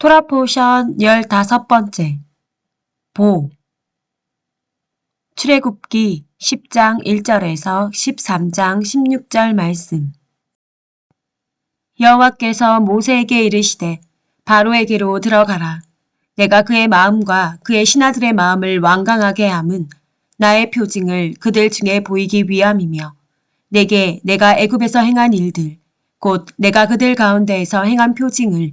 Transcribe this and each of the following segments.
토라 포션 15번째. 보. 출애굽기 10장 1절에서 13장 16절 말씀. 여호와께서 모세에게 이르시되 바로에게로 들어가라. 내가 그의 마음과 그의 신하들의 마음을 완강하게 함은 나의 표징을 그들 중에 보이기 위함이며 내게 내가 애굽에서 행한 일들 곧 내가 그들 가운데에서 행한 표징을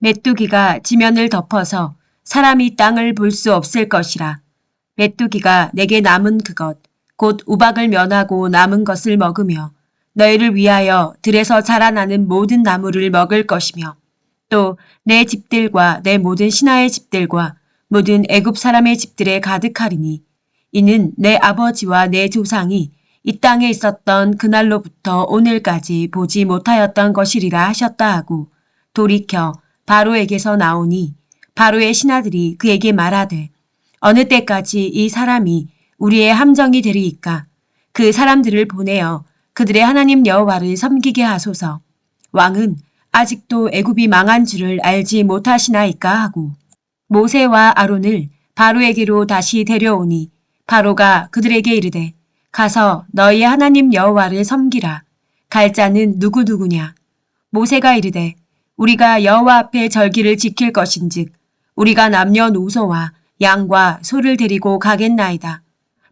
메뚜기가 지면을 덮어서 사람이 땅을 볼 수 없을 것이라. 메뚜기가 내게 남은 그것, 곧 우박을 면하고 남은 것을 먹으며 너희를 위하여 들에서 자라나는 모든 나무를 먹을 것이며 또 내 집들과 내 모든 신하의 집들과 모든 애굽 사람의 집들에 가득하리니 이는 내 아버지와 내 조상이 이 땅에 있었던 그날로부터 오늘까지 보지 못하였던 것이리라 하셨다 하고 돌이켜 바로에게서 나오니 바로의 신하들이 그에게 말하되 어느 때까지 이 사람이 우리의 함정이 되리이까? 그 사람들을 보내어 그들의 하나님 여호와를 섬기게 하소서. 왕은 아직도 애굽이 망한 줄을 알지 못하시나이까 하고 모세와 아론을 바로에게로 다시 데려오니 바로가 그들에게 이르되 가서 너희의 하나님 여호와를 섬기라. 갈 자는 누구누구냐? 모세가 이르되 우리가 여호와 앞에 절기를 지킬 것인즉 우리가 남녀노소와 양과 소를 데리고 가겠나이다.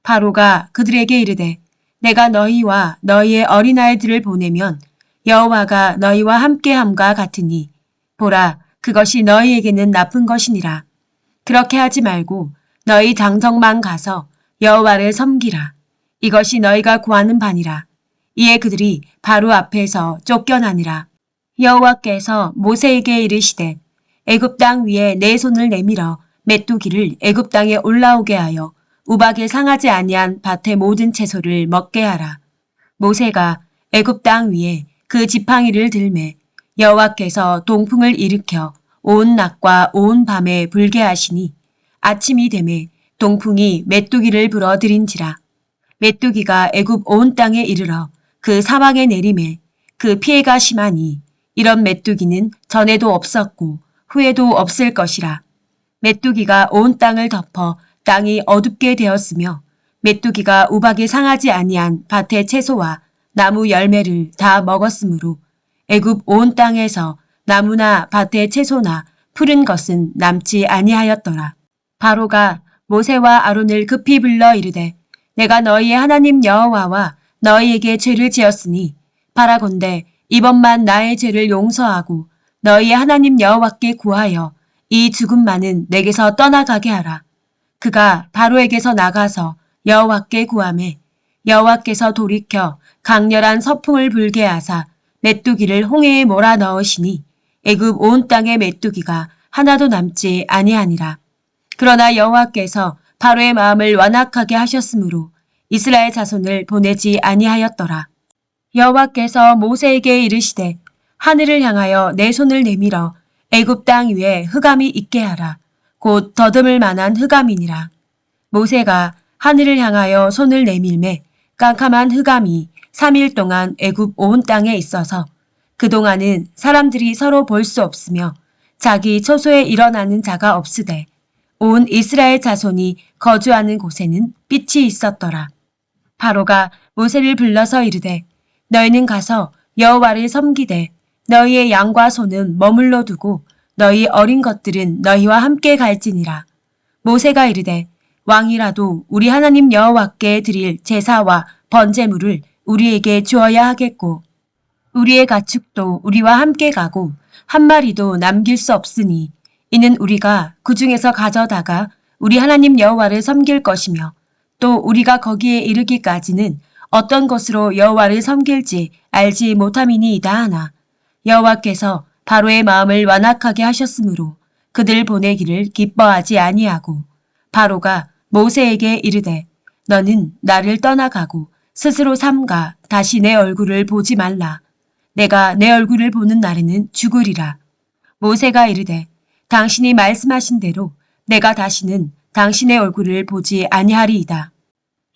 바로가 그들에게 이르되 내가 너희와 너희의 어린아이들을 보내면 여호와가 너희와 함께함과 같으니 보라 그것이 너희에게는 나쁜 것이니라. 그렇게 하지 말고 너희 당정만 가서 여호와를 섬기라. 이것이 너희가 구하는 바니라. 이에 그들이 바로 앞에서 쫓겨나니라. 여호와께서 모세에게 이르시되 애굽 땅 위에 내 손을 내밀어 메뚜기를 애굽 땅에 올라오게 하여 우박에 상하지 아니한 밭의 모든 채소를 먹게 하라. 모세가 애굽 땅 위에 그 지팡이를 들매 여호와께서 동풍을 일으켜 온 낮과 온 밤에 불게 하시니 아침이 되매 동풍이 메뚜기를 불어들인지라. 메뚜기가 애굽 온 땅에 이르러 그 사막에 내림에 그 피해가 심하니 이런 메뚜기는 전에도 없었고 후에도 없을 것이라. 메뚜기가 온 땅을 덮어 땅이 어둡게 되었으며 메뚜기가 우박에 상하지 아니한 밭의 채소와 나무 열매를 다 먹었으므로 애굽 온 땅에서 나무나 밭의 채소나 푸른 것은 남지 아니하였더라. 바로가 모세와 아론을 급히 불러 이르되 내가 너희의 하나님 여호와와 너희에게 죄를 지었으니 바라건대 이번만 나의 죄를 용서하고 너희의 하나님 여호와께 구하여 이 죽음만은 내게서 떠나가게 하라. 그가 바로에게서 나가서 여호와께 구함에 여호와께서 돌이켜 강렬한 서풍을 불게 하사 메뚜기를 홍해에 몰아 넣으시니 애굽 온 땅의 메뚜기가 하나도 남지 아니하니라. 그러나 여호와께서 바로의 마음을 완악하게 하셨으므로 이스라엘 자손을 보내지 아니하였더라. 여호와께서 모세에게 이르시되 하늘을 향하여 내 손을 내밀어 애굽 땅 위에 흑암이 있게 하라. 곧 더듬을 만한 흑암이니라. 모세가 하늘을 향하여 손을 내밀매 깜깜한 흑암이 3일 동안 애굽 온 땅에 있어서 그동안은 사람들이 서로 볼 수 없으며 자기 처소에 일어나는 자가 없으되 온 이스라엘 자손이 거주하는 곳에는 빛이 있었더라. 바로가 모세를 불러서 이르되 너희는 가서 여호와를 섬기되 너희의 양과 소는 머물러 두고 너희 어린 것들은 너희와 함께 갈지니라. 모세가 이르되 왕이라도 우리 하나님 여호와께 드릴 제사와 번제물을 우리에게 주어야 하겠고 우리의 가축도 우리와 함께 가고 한 마리도 남길 수 없으니 이는 우리가 그 중에서 가져다가 우리 하나님 여호와를 섬길 것이며 또 우리가 거기에 이르기까지는 어떤 것으로 여호와를 섬길지 알지 못함이니이다 하나 여호와께서 바로의 마음을 완악하게 하셨으므로 그들 보내기를 기뻐하지 아니하고 바로가 모세에게 이르되 너는 나를 떠나가고 스스로 삼가 다시 내 얼굴을 보지 말라. 내가 내 얼굴을 보는 날에는 죽으리라. 모세가 이르되 당신이 말씀하신 대로 내가 다시는 당신의 얼굴을 보지 아니하리이다.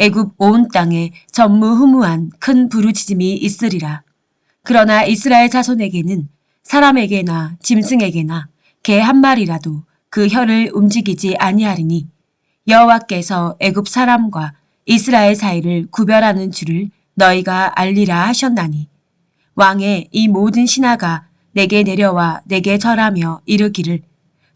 애굽 온 땅에 전무후무한 큰 부르짖음이 있으리라. 그러나 이스라엘 자손에게는 사람에게나 짐승에게나 개 한 마리라도 그 혀를 움직이지 아니하리니 여호와께서 애굽 사람과 이스라엘 사이를 구별하는 줄을 너희가 알리라 하셨나니 왕의 이 모든 신하가 내게 내려와 내게 절하며 이르기를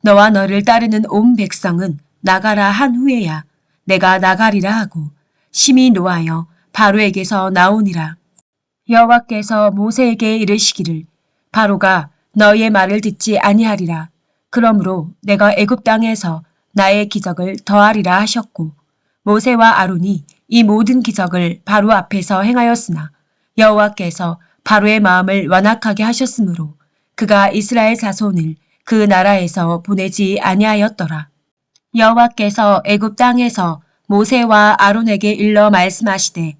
너와 너를 따르는 온 백성은 나가라 한 후에야 내가 나가리라 하고 심히 노하여 바로에게서 나오니라. 여호와께서 모세에게 이르시기를 바로가 너희의 말을 듣지 아니하리라. 그러므로 내가 애굽 땅에서 나의 기적을 더하리라 하셨고 모세와 아론이 이 모든 기적을 바로 앞에서 행하였으나 여호와께서 바로의 마음을 완악하게 하셨으므로 그가 이스라엘 자손을 그 나라에서 보내지 아니하였더라. 여호와께서 애굽 땅에서 모세와 아론에게 일러 말씀하시되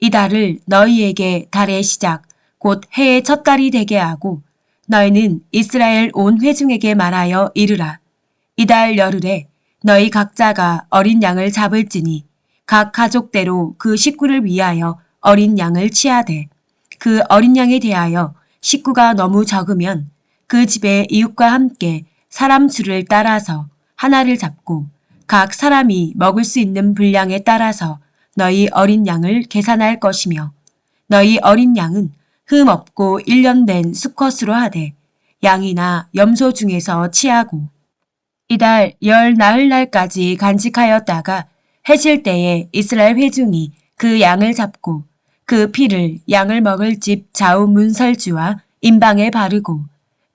이 달을 너희에게 달의 시작 곧 해의 첫 달이 되게 하고 너희는 이스라엘 온 회중에게 말하여 이르라. 이달 열흘에 너희 각자가 어린 양을 잡을지니 각 가족대로 그 식구를 위하여 어린 양을 취하되 그 어린 양에 대하여 식구가 너무 적으면 그 집의 이웃과 함께 사람 수를 따라서 하나를 잡고 각 사람이 먹을 수 있는 분량에 따라서 너희 어린 양을 계산할 것이며 너희 어린 양은 흠 없고 1년 된 수컷으로 하되 양이나 염소 중에서 취하고 이달 열 나흘 날까지 간직하였다가 해질 때에 이스라엘 회중이 그 양을 잡고 그 피를 양을 먹을 집 좌우 문설주와 임방에 바르고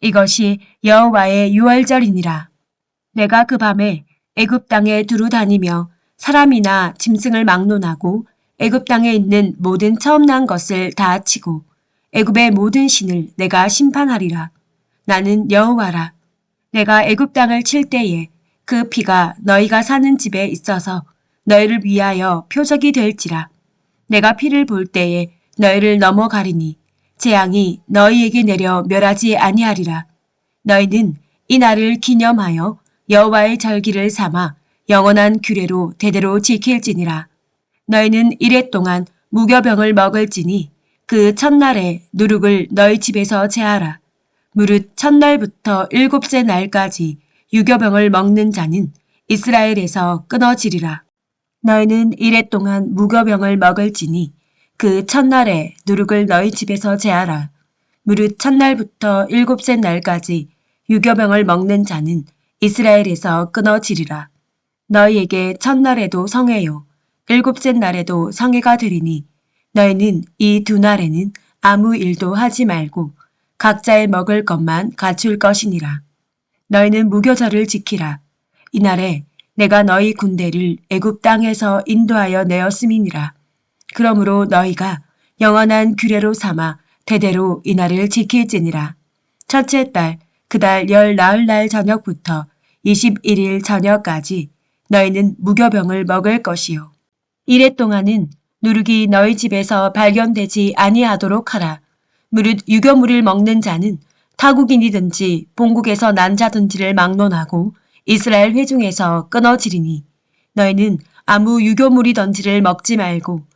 이것이 여호와의 유월절이니라. 내가 그 밤에 애굽 땅에 두루 다니며 사람이나 짐승을 막론하고 애굽 땅에 있는 모든 처음 난 것을 다 치고 애굽의 모든 신을 내가 심판하리라. 나는 여호와라. 내가 애굽 땅을 칠 때에 그 피가 너희가 사는 집에 있어서 너희를 위하여 표적이 될지라. 내가 피를 볼 때에 너희를 넘어가리니 재앙이 너희에게 내려 멸하지 아니하리라. 너희는 이 날을 기념하여 여호와의 절기를 삼아 영원한 규례로 대대로 지킬지니라. 너희는 이래 동안 무교병을 먹을지니 그 첫날에 누룩을 너희 집에서 제하라. 무릇 첫날부터 일곱째 날까지 유교병을 먹는 자는 이스라엘에서 끊어지리라. 너희는 이래 동안 무교병을 먹을지니 그 첫날에 누룩을 너희 집에서 제하라. 무릇 첫날부터 일곱째 날까지 유교병을 먹는 자는 이스라엘에서 끊어지리라. 너희에게 첫날에도 성회요. 일곱째 날에도 성회가 되리니 너희는 이 두 날에는 아무 일도 하지 말고 각자의 먹을 것만 갖출 것이니라. 너희는 무교절을 지키라. 이날에 내가 너희 군대를 애굽 땅에서 인도하여 내었음이니라. 그러므로 너희가 영원한 규례로 삼아 대대로 이날을 지킬지니라. 첫째 달 그달 열 나흘 날 저녁부터 21일 저녁까지 너희는 무교병을 먹을 것이요. 이래 동안은 누룩이 너희 집에서 발견되지 아니하도록 하라. 무릇 유교물을 먹는 자는 타국인이든지 본국에서 난 자든지를 막론하고 이스라엘 회중에서 끊어지리니 너희는 아무 유교물이든지를 먹지 말고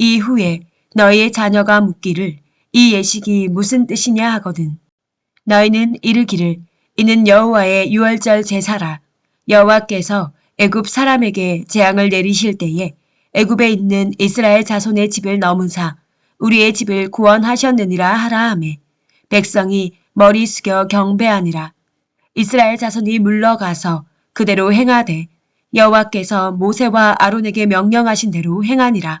이후에 너희의 자녀가 묻기를 이 예식이 무슨 뜻이냐 하거든. 너희는 이르기를 이는 여호와의 유월절 제사라. 여호와께서 애굽 사람에게 재앙을 내리실 때에 애굽에 있는 이스라엘 자손의 집을 넘으사 우리의 집을 구원하셨느니라 하라 하매 백성이 머리 숙여 경배하니라. 이스라엘 자손이 물러가서 그대로 행하되 여호와께서 모세와 아론에게 명령하신 대로 행하니라.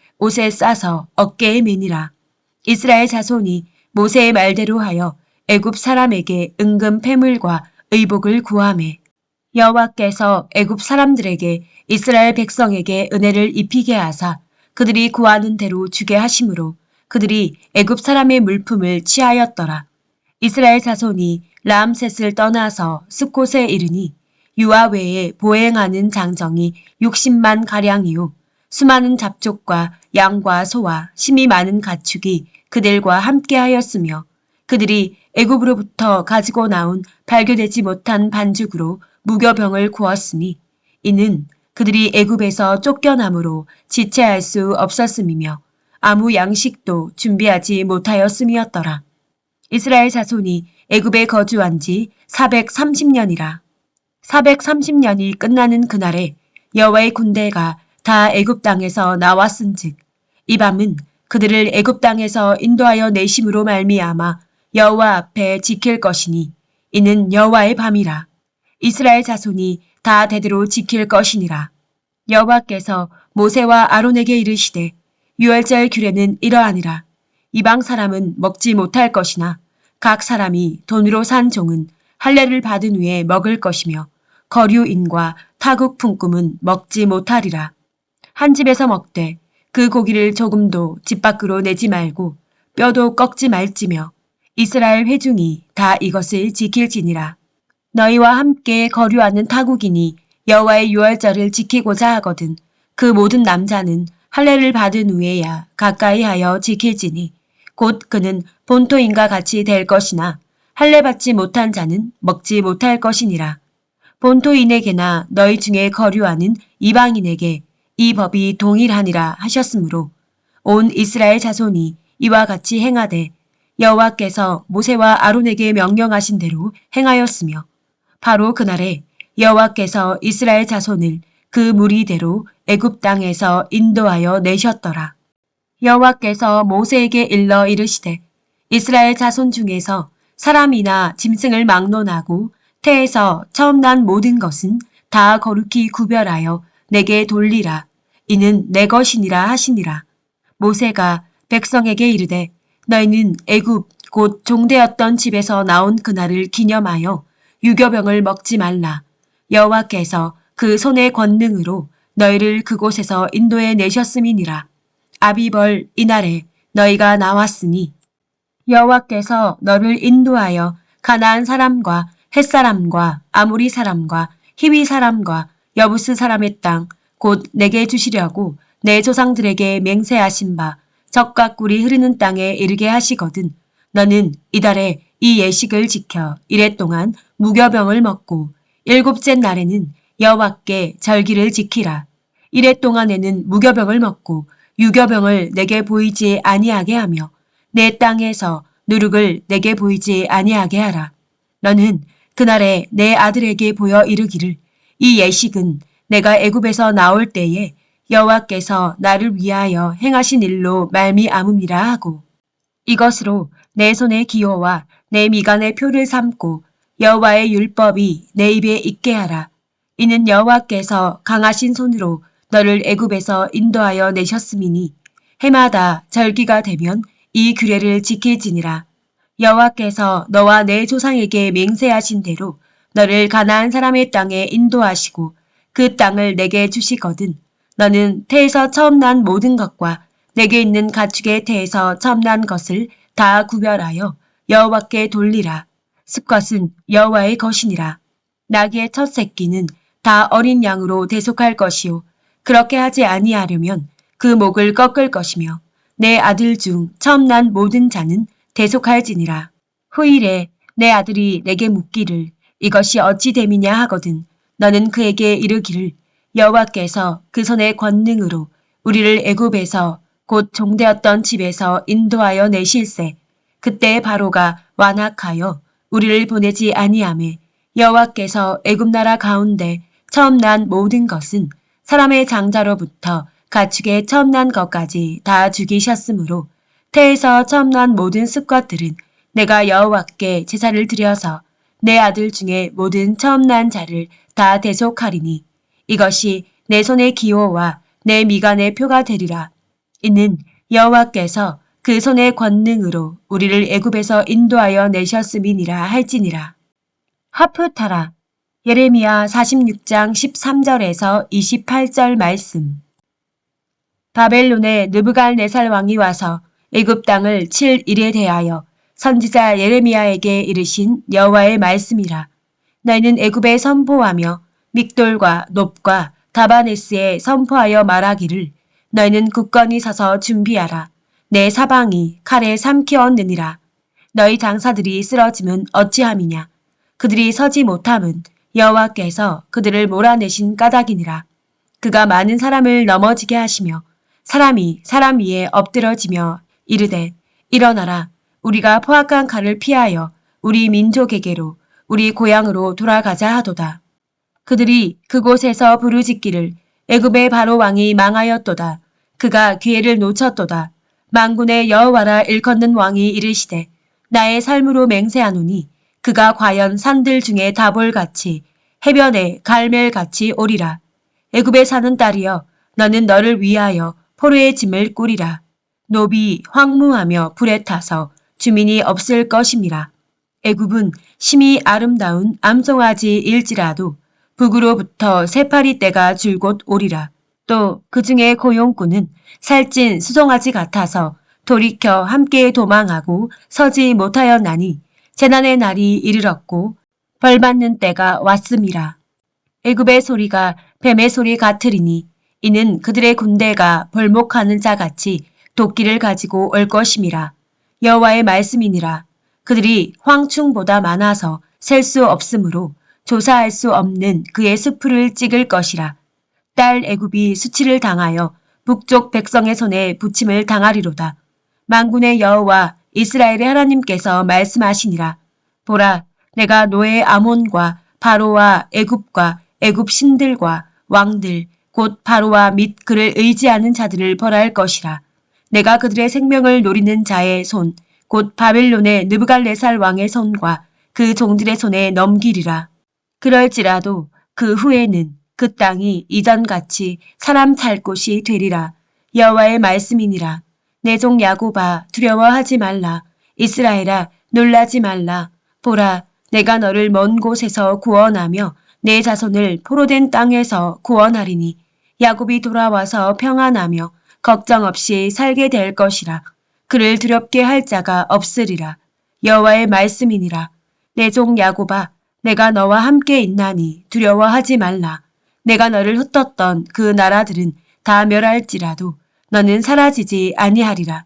옷에 싸서 어깨에 매니라. 이스라엘 자손이 모세의 말대로 하여 애굽 사람에게 은금 패물과 의복을 구하매 여호와께서 애굽 사람들에게 이스라엘 백성에게 은혜를 입히게 하사 그들이 구하는 대로 주게 하심으로 그들이 애굽 사람의 물품을 취하였더라. 이스라엘 자손이 라암셋을 떠나서 스콧에 이르니 유아 외에 보행하는 장정이 60만 가량이요 수많은 잡족과 양과 소와 심이 많은 가축이 그들과 함께하였으며 그들이 애굽으로부터 가지고 나온 발교되지 못한 반죽으로 무교병을 구웠으니 이는 그들이 애굽에서 쫓겨남으로 지체할 수 없었음이며 아무 양식도 준비하지 못하였음이었더라. 이스라엘 자손이 애굽에 거주한 지 430년이라. 430년이 끝나는 그날에 여호와의 군대가 다 애굽 땅에서 나왔은즉 이 밤은 그들을 애굽 땅에서 인도하여 내심으로 말미암아 여호와 앞에 지킬 것이니 이는 여호와의 밤이라. 이스라엘 자손이 다 대대로 지킬 것이니라. 여호와께서 모세와 아론에게 이르시되 유월절 규례는 이러하니라. 이방 사람은 먹지 못할 것이나 각 사람이 돈으로 산 종은 할례를 받은 후에 먹을 것이며 거류인과 타국 품꾼은 먹지 못하리라. 한 집에서 먹되 그 고기를 조금도 집 밖으로 내지 말고 뼈도 꺾지 말지며 이스라엘 회중이 다 이것을 지킬지니라. 너희와 함께 거류하는 타국인이 여호와의 유월절을 지키고자 하거든 그 모든 남자는 할례를 받은 후에야 가까이 하여 지킬지니 곧 그는 본토인과 같이 될 것이나 할례 받지 못한 자는 먹지 못할 것이니라. 본토인에게나 너희 중에 거류하는 이방인에게 이 법이 동일하니라 하셨으므로 온 이스라엘 자손이 이와 같이 행하되 여호와께서 모세와 아론에게 명령하신 대로 행하였으며 바로 그날에 여호와께서 이스라엘 자손을 그 무리대로 애굽 땅에서 인도하여 내셨더라. 여호와께서 모세에게 일러 이르시되 이스라엘 자손 중에서 사람이나 짐승을 막론하고 태에서 처음 난 모든 것은 다 거룩히 구별하여 내게 돌리라. 이는 내 것이니라 하시니라. 모세가 백성에게 이르되 너희는 애굽 곧 종되었던 집에서 나온 그날을 기념하여 유교병을 먹지 말라. 여호와께서 그 손의 권능으로 너희를 그곳에서 인도해 내셨음이니라. 아비벌 이날에 너희가 나왔으니 여호와께서 너를 인도하여 가나안 사람과 헷 사람과 아무리 사람과 히위 사람과 여부스 사람의 땅 곧 내게 주시려고 내 조상들에게 맹세하신 바 적과 꿀이 흐르는 땅에 이르게 하시거든 너는 이달에 이 예식을 지켜 이래 동안 무교병을 먹고 일곱째 날에는 여호와께 절기를 지키라 이래 동안에는 무교병을 먹고 유교병을 내게 보이지 아니하게 하며 내 땅에서 누룩을 내게 보이지 아니하게 하라. 너는 그날에 내 아들에게 보여 이르기를 이 예식은 내가 애굽에서 나올 때에 여호와께서 나를 위하여 행하신 일로 말미암음이라 하고 이것으로 내 손의 기호와 내 미간의 표를 삼고 여호와의 율법이 내 입에 있게 하라. 이는 여호와께서 강하신 손으로 너를 애굽에서 인도하여 내셨음이니 해마다 절기가 되면 이 규례를 지킬지니라. 여호와께서 너와 내 조상에게 맹세하신 대로 너를 가나안 사람의 땅에 인도하시고 그 땅을 내게 주시거든. 너는 태에서 처음 난 모든 것과 내게 있는 가축의 태에서 처음 난 것을 다 구별하여 여호와께 돌리라. 습것은 여호와의 것이니라. 나귀의 첫 새끼는 다 어린 양으로 대속할 것이요. 그렇게 하지 아니하려면 그 목을 꺾을 것이며 내 아들 중 처음 난 모든 자는 대속할지니라. 후일에 내 아들이 내게 묻기를 이것이 어찌 됨이냐 하거든. 너는 그에게 이르기를 여호와께서 그 손의 권능으로 우리를 애굽에서 곧 종되었던 집에서 인도하여 내실세. 그때 바로가 완악하여 우리를 보내지 아니하매 여호와께서 애굽 나라 가운데 처음 난 모든 것은 사람의 장자로부터 가축의 처음 난 것까지 다 죽이셨으므로 태에서 처음 난 모든 습것들은 내가 여호와께 제사를 드려서 내 아들 중에 모든 처음 난 자를 다 대속하리니 이것이 내 손의 기호와 내 미간의 표가 되리라. 이는 여호와께서 그 손의 권능으로 우리를 애굽에서 인도하여 내셨음이니라 할지니라. 하프타라 예레미야 46장 13절에서 28절 말씀 바벨론의 느부갈네살 왕이 와서 애굽 땅을 7일에 대하여 선지자 예레미야에게 이르신 여호와의 말씀이라. 너희는 애굽에 선포하며 믹돌과 높과 다바네스에 선포하여 말하기를 너희는 굳건히 서서 준비하라. 내 사방이 칼에 삼키었느니라. 너희 장사들이 쓰러지면 어찌함이냐. 그들이 서지 못함은 여호와께서 그들을 몰아내신 까닭이니라. 그가 많은 사람을 넘어지게 하시며 사람이 사람 위에 엎드러지며 이르되 일어나라 우리가 포악한 칼을 피하여 우리 민족에게로 우리 고향으로 돌아가자 하도다. 그들이 그곳에서 부르짖기를 애굽의 바로 왕이 망하였도다. 그가 기회를 놓쳤도다. 망군의 여호와라 일컫는 왕이 이르시되 나의 삶으로 맹세하노니 그가 과연 산들 중에 다볼같이 해변에 갈멜같이 오리라. 애굽에 사는 딸이여 너는 너를 위하여 포로의 짐을 꾸리라. 노비 황무하며 불에 타서 주민이 없을 것임이라. 애굽은 심히 아름다운 암송아지일지라도 북으로부터 새파리 떼가 줄곧 오리라. 또 그 중에 고용꾼은 살찐 수송아지 같아서 돌이켜 함께 도망하고 서지 못하였나니 재난의 날이 이르렀고 벌받는 때가 왔음이라. 애굽의 소리가 뱀의 소리 같으리니 이는 그들의 군대가 벌목하는 자같이 도끼를 가지고 올 것임이라. 여호와의 말씀이니라. 그들이 황충보다 많아서 셀 수 없으므로 조사할 수 없는 그의 수풀을 찍을 것이라. 딸 애굽이 수치를 당하여 북쪽 백성의 손에 부침을 당하리로다. 망군의 여호와 이스라엘의 하나님께서 말씀하시니라. 보라, 내가 노예 아몬과 바로와 애굽과 애굽 신들과 왕들 곧 바로와 및 그를 의지하는 자들을 벌할 것이라. 내가 그들의 생명을 노리는 자의 손, 곧 바벨론의 느부갈네살 왕의 손과 그 종들의 손에 넘기리라. 그럴지라도 그 후에는 그 땅이 이전같이 사람 살 곳이 되리라. 여호와의 말씀이니라. 내 종 야고바 두려워하지 말라. 이스라엘아 놀라지 말라. 보라 내가 너를 먼 곳에서 구원하며 내 자손을 포로된 땅에서 구원하리니 야곱이 돌아와서 평안하며 걱정 없이 살게 될 것이라. 그를 두렵게 할 자가 없으리라. 여호와의 말씀이니라. 내 종 야곱아 내가 너와 함께 있나니 두려워하지 말라. 내가 너를 흩었던 그 나라들은 다 멸할지라도 너는 사라지지 아니하리라.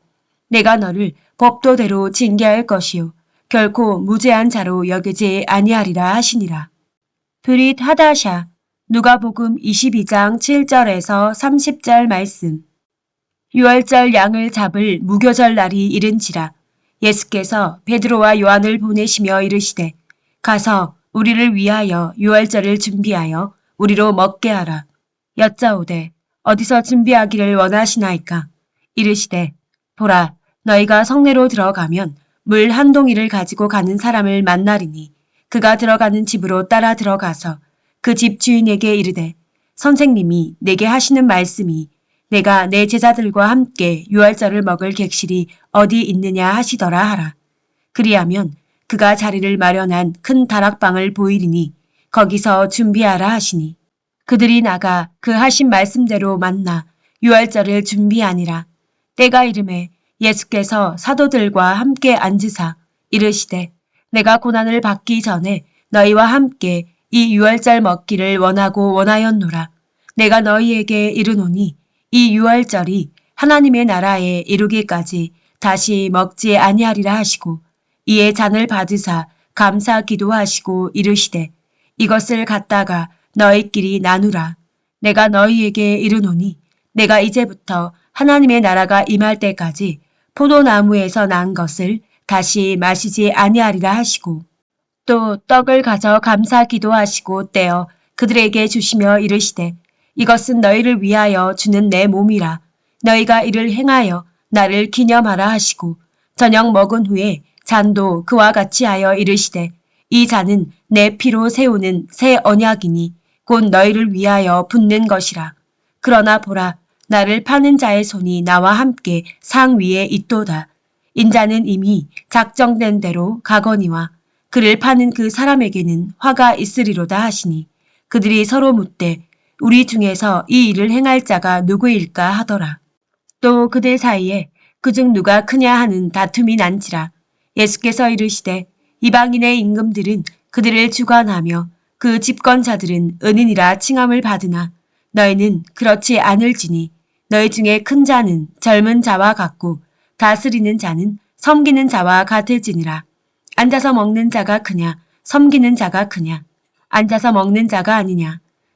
내가 너를 법도대로 징계할 것이요 결코 무죄한 자로 여기지 아니하리라 하시니라. 브릿 하다샤 누가복음 22장 7절에서 30절 말씀 유월절 양을 잡을 무교절 날이 이른지라 예수께서 베드로와 요한을 보내시며 이르시되 가서 우리를 위하여 유월절을 준비하여 우리로 먹게 하라. 여짜오되 어디서 준비하기를 원하시나이까? 이르시되 보라 너희가 성내로 들어가면 물 한 동이를 가지고 가는 사람을 만나리니 그가 들어가는 집으로 따라 들어가서 그 집 주인에게 이르되 선생님이 내게 하시는 말씀이 내가 내 제자들과 함께 유월절을 먹을 객실이 어디 있느냐 하시더라 하라. 그리하면 그가 자리를 마련한 큰 다락방을 보이리니 거기서 준비하라 하시니 그들이 나가 그 하신 말씀대로 만나 유월절을 준비하니라. 때가 이름에 예수께서 사도들과 함께 앉으사 이르시되 내가 고난을 받기 전에 너희와 함께 이 유월절 먹기를 원하고 원하였노라. 내가 너희에게 이르노니 이 유월절이 하나님의 나라에 이르기까지 다시 먹지 아니하리라 하시고 이에 잔을 받으사 감사 기도하시고 이르시되 이것을 갖다가 너희끼리 나누라. 내가 너희에게 이르노니 내가 이제부터 하나님의 나라가 임할 때까지 포도나무에서 난 것을 다시 마시지 아니하리라 하시고 또 떡을 가져 감사 기도하시고 떼어 그들에게 주시며 이르시되 이것은 너희를 위하여 주는 내 몸이라. 너희가 이를 행하여 나를 기념하라 하시고 저녁 먹은 후에 잔도 그와 같이 하여 이르시되 이 잔은 내 피로 세우는 새 언약이니 곧 너희를 위하여 붓는 것이라. 그러나 보라 나를 파는 자의 손이 나와 함께 상 위에 있도다. 인자는 이미 작정된 대로 가거니와 그를 파는 그 사람에게는 화가 있으리로다 하시니 그들이 서로 묻되 우리 중에서 이 일을 행할 자가 누구일까 하더라. 또 그들 사이에 그중 누가 크냐 하는 다툼이 난지라 예수께서 이르시되 이방인의 임금들은 그들을 주관하며 그 집권자들은 은인이라 칭함을 받으나 너희는 그렇지 않을지니 너희 중에 큰 자는 젊은 자와 같고 다스리는 자는 섬기는 자와 같을지니라. 앉아서 먹는 자가 크냐 섬기는 자가 크냐 앉아서 먹는 자가 아니냐